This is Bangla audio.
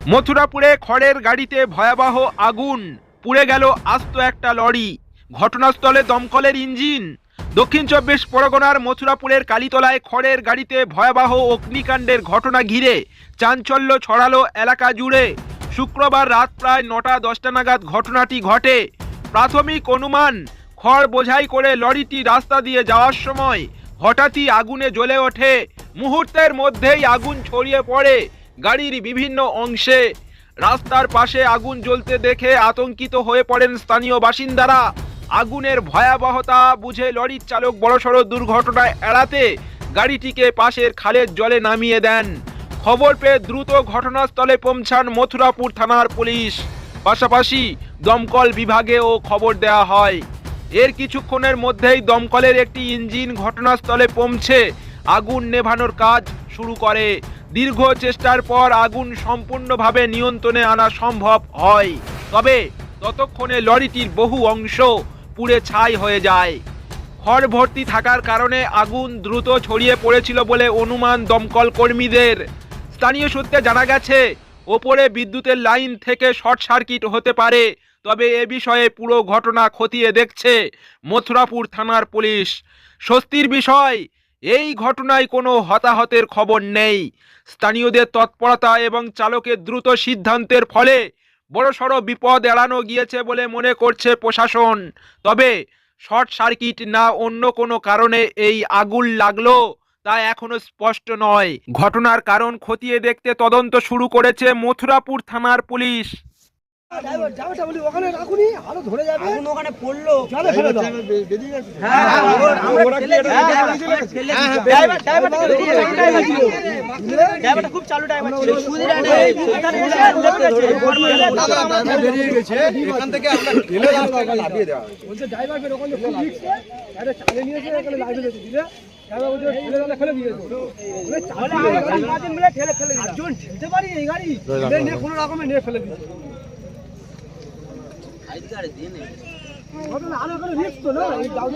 মথুরাপুরে খড়ের গাড়িতে ভয়াবহ আগুন। পুড়ে গেল আস্ত একটা লরি। ঘটনাস্থলে দমকলের ইঞ্জিন। দক্ষিণ চব্বিশ পরগনার মথুরাপুরের কালীতলায় খড়ের গাড়িতে ভয়াবহ অগ্নিকাণ্ডের ঘটনা ঘিরে চাঞ্চল্য ছড়ালো এলাকা জুড়ে। শুক্রবার রাত প্রায় নটা, দশটা নাগাদ ঘটনাটি ঘটে। প্রাথমিক অনুমান, খড় বোঝাই করে লরিটি রাস্তা দিয়ে যাওয়ার সময় হঠাৎই আগুনে জ্বলে ওঠে। মুহূর্তের মধ্যেই আগুন ছড়িয়ে পড়ে। গাড়ির বিভিন্ন অংশে রাস্তার পাশে আগুন জ্বলতে দেখে আতঙ্কিত হয়ে পড়েন স্থানীয় বাসিন্দারা। আগুনের ভয়াবহতা বুঝে লরির চালক বড়সড় দুর্ঘটনায় এড়াতে গাড়িটিকে পাশের খালের জলে নামিয়ে দেন। খবর পেয়ে দ্রুত ঘটনাস্থলে পৌঁছান মথুরাপুর থানার পুলিশ। পাশাপাশি দমকল বিভাগেও খবর দেওয়া হয়। এর কিছুক্ষণের মধ্যেই দমকলের একটি ইঞ্জিন ঘটনাস্থলে পৌঁছে আগুন নেভানোর কাজ শুরু করে। দীর্ঘ চেষ্টার পর আগুন সম্পূর্ণভাবে নিয়ন্ত্রণে আনা সম্ভব হয়। তবে ততক্ষণে লরিটির বহু অংশ পুড়ে ছাই হয়ে যায়। খড় ভর্তি থাকার কারণে আগুন দ্রুত ছড়িয়ে পড়েছিল বলে অনুমান দমকল কর্মীদের। স্থানীয় সূত্রে জানা গেছে, ওপরে বিদ্যুতের লাইন থেকে শর্ট সার্কিট হতে পারে, তবে এ বিষয়ে পুরো ঘটনা খতিয়ে দেখছে মথুরাপুর থানার পুলিশ। স্বস্তির বিষয় এই ঘটনায় কোনো হতাহতের খবর নেই। স্থানীয়দের তৎপরতা এবং চালকের দ্রুত সিদ্ধান্তের ফলে বড়সড় বিপদ এড়ানো গিয়েছে বলে মনে করছে প্রশাসন। তবে শর্ট সার্কিট না অন্য কোনো কারণে এই আগুন লাগল তা এখনও স্পষ্ট নয়। ঘটনার কারণ খতিয়ে দেখতে তদন্ত শুরু করেছে মথুরাপুর থানার পুলিশ। বলি ওখানে রাখুনি আলো ধরে যাবে। আগুন ওখানে পড়ল। জলে ফেলে দাও। হ্যাঁ, আমরা ফেলে ড্রাইভার ফেলে দিই। ড্রাইভার- ড্রাইভারটা খুব চালু ড্রাইভার ছিল। বলছে বের ওখানে চালে নিয়েছে দিলে বলছে ফেলে ফেলে দিয়েছে। পাঁচ দিন ঘটনা দাও